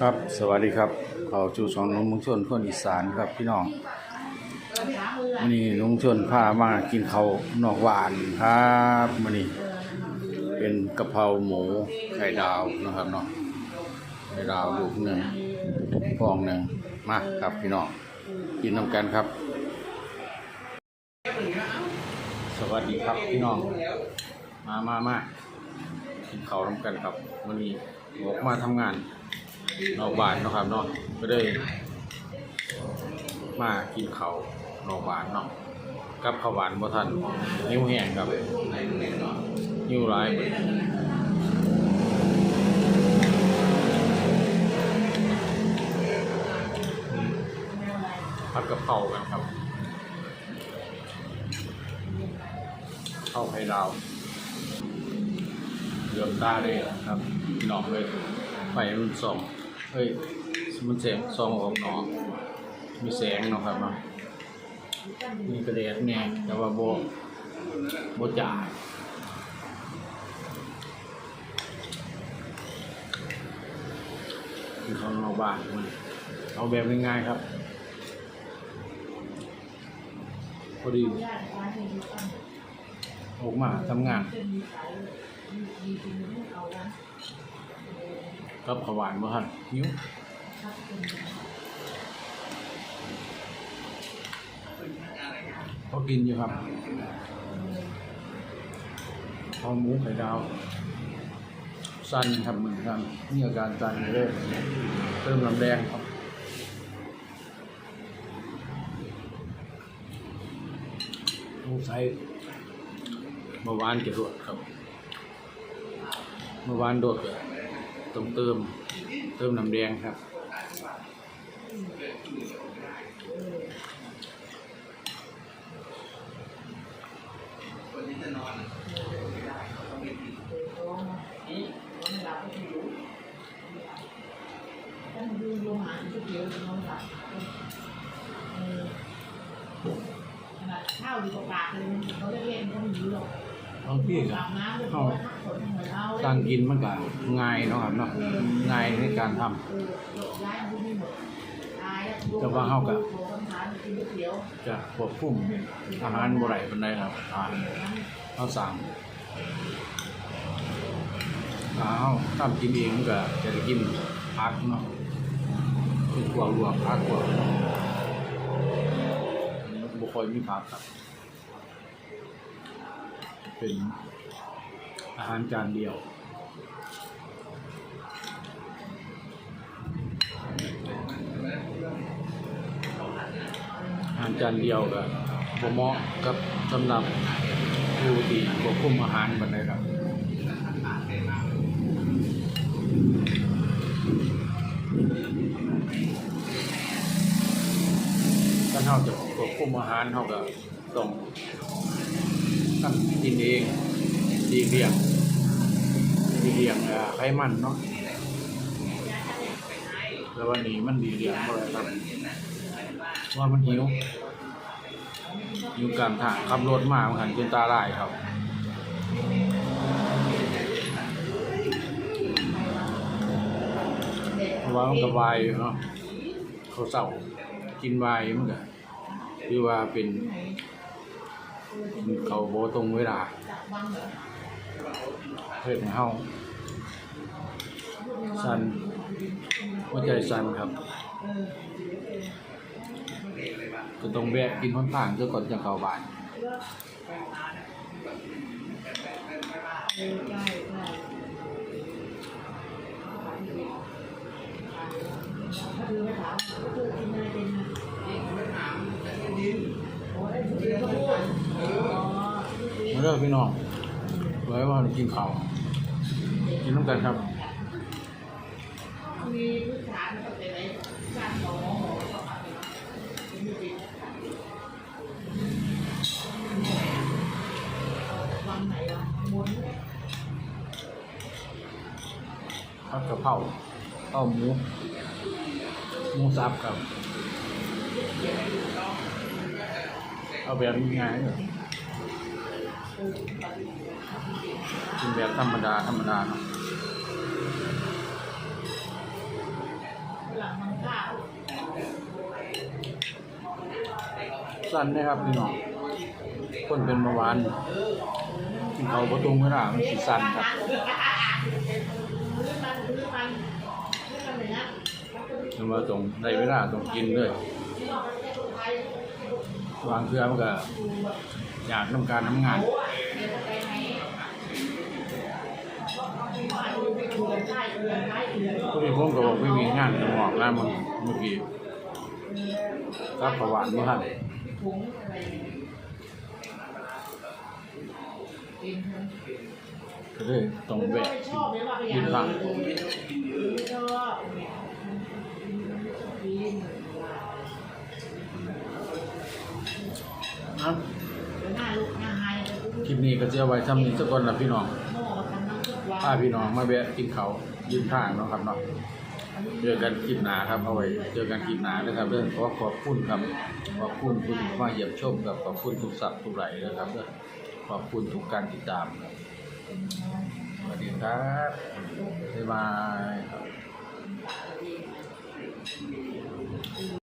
ครับสวัสดีครับเขาจูสองลุงมุงชนคนอีสานครับพี่น้องวันนี้ลุงชนพามากินเขานอกหวานครับวันนี้ เป็นกะเพราหมูไข่ดาวนะครับเนาะไข่ดาวลูกหนึ่งฟองหนึ่งมาครับพี่น้องกินน้ำกันครับ สวัสดีครับพี่น้องมามามากินเขาน้ำกันครับวันนี้ ออกมาทำงานนอกบ้านนะครับเนาะก็ได้มากินเขานอกบ้านเนาะกับข้าวหวานบ่ทันนิ้วแห้งครับนิ้วร้ายผัดกะเพรากันครับเข้าวไข่ดาว เหลือมตาเลยครับพี่น้องเลยไฟมันส่องเฮ้ยมันแสงส่องออกหนอมีแสงเนาะครับเนาะมีกระเด็ดแน่แต่ว่าโบโบจ่าคือเขานอกบ้านมันเอาแบบง่ายๆครับ พอดี ออกมาทำงาน กับขวานบ่ฮันหิวพอกินอยู่ครับพอหมูไข่ดาว สั้นครับเหมือนกันมีอาการสั้นเลยเติมน้ำแดงครับต้องใช้เมื่อวานจะรวดครับ เมื่อวานโดดเลยต้องเติม เติมน้ำแดงครับข้าวดีกว่าปากเลยเขาเล่นๆเขาไม่รู้หรอก บางที่ก็อาบเข้าพักผ่าการกินมันก็ง่ายเนาะครับเนาะง่ายในการทำเออย้ายมันไม่หมดตายอะแต่ว่าเขาก็โทรคำถากินก๋วยเตี๋ยวจะควบคุมอาหารบ่ได้ปานใดครับอาหารเขาสั่งถ้าเขาทำกินเองก็จะได้กินผักเนาะคือพวรวมผักพวบุคคลมีผักครับ เป็นอาหารจานเดียวอาหารจานเดียวกับบ่เมาะกับสำหรับผู้ที่ควบคุมอาหารบันไดครับถ้าเราจะควบคุมอาหารเราก็ต้อง ทำกินเองดีเลี่ยงดีเลี่ยงอ่าไขมันเนาะแล้ววันนี้มันดีเลี่ยงอะไรครับว่ามันหิวหิวกลางทางขับรถมามันหันจนตาลายครับว่ามันก็วายเนาะเขาเศร้ากินวายมันก็คือว่าเป็น เขาโบตรงเวลาเพื่อนเฮาสันหัวใจสันครับ ก็ต้องแวะกินข้างทางเพื่อก่อนจะเข้าบ้านเออใช่ใช่ถ้าดูไม่ถามก็คือกินอะไรเป็นนะโอ้ยเดี๋ยวก็พูดอ๋อ มาเด้อพี่น้องไว้ว่ากินข้าวกินน้ำกันครับมีพื้นฐานเป็นไรกานของหอก็ทำเป็นมีจิตวันไหนวะม้วนผัดกะเพราข้าวหมูหมูสับครับ เอาแบบง่ายๆ กินแบบธรรมดา ธรรมดาเนาะสั้นนะครับพี่น้องคนเป็นเมื่อวานกินเขาประตูเม่ไหร่มันสีสั้นครับนั่นว่าตรงในเวลาตรงกินเลย วางเครือมันก็อยากทำการทำงานก็มีพวกก็บอกไม่มีงานจะบอกแล้วมันเมื่อกี้รับประวัติมื่อท่าก็เลยต้องแวะกินหลัง นะคลิปนี้ก็จะเอาไว้ทำนี้สักคนละพี่น้องพาพี่น้องมาแวะกินเขายืนทางเนาะครับเนาะเจอกันคลิปหนาครับเอาไว้เจอกันคลิปหนานะครับเรื่องขอขอบคุณครับขอบคุณทุกมาเยี่ยมชมครับขอบคุณทุกสับทุกไหลนะครับเด้อขอบคุณทุกการติดตามครับสวัสดีครับบ๊ายบายครับ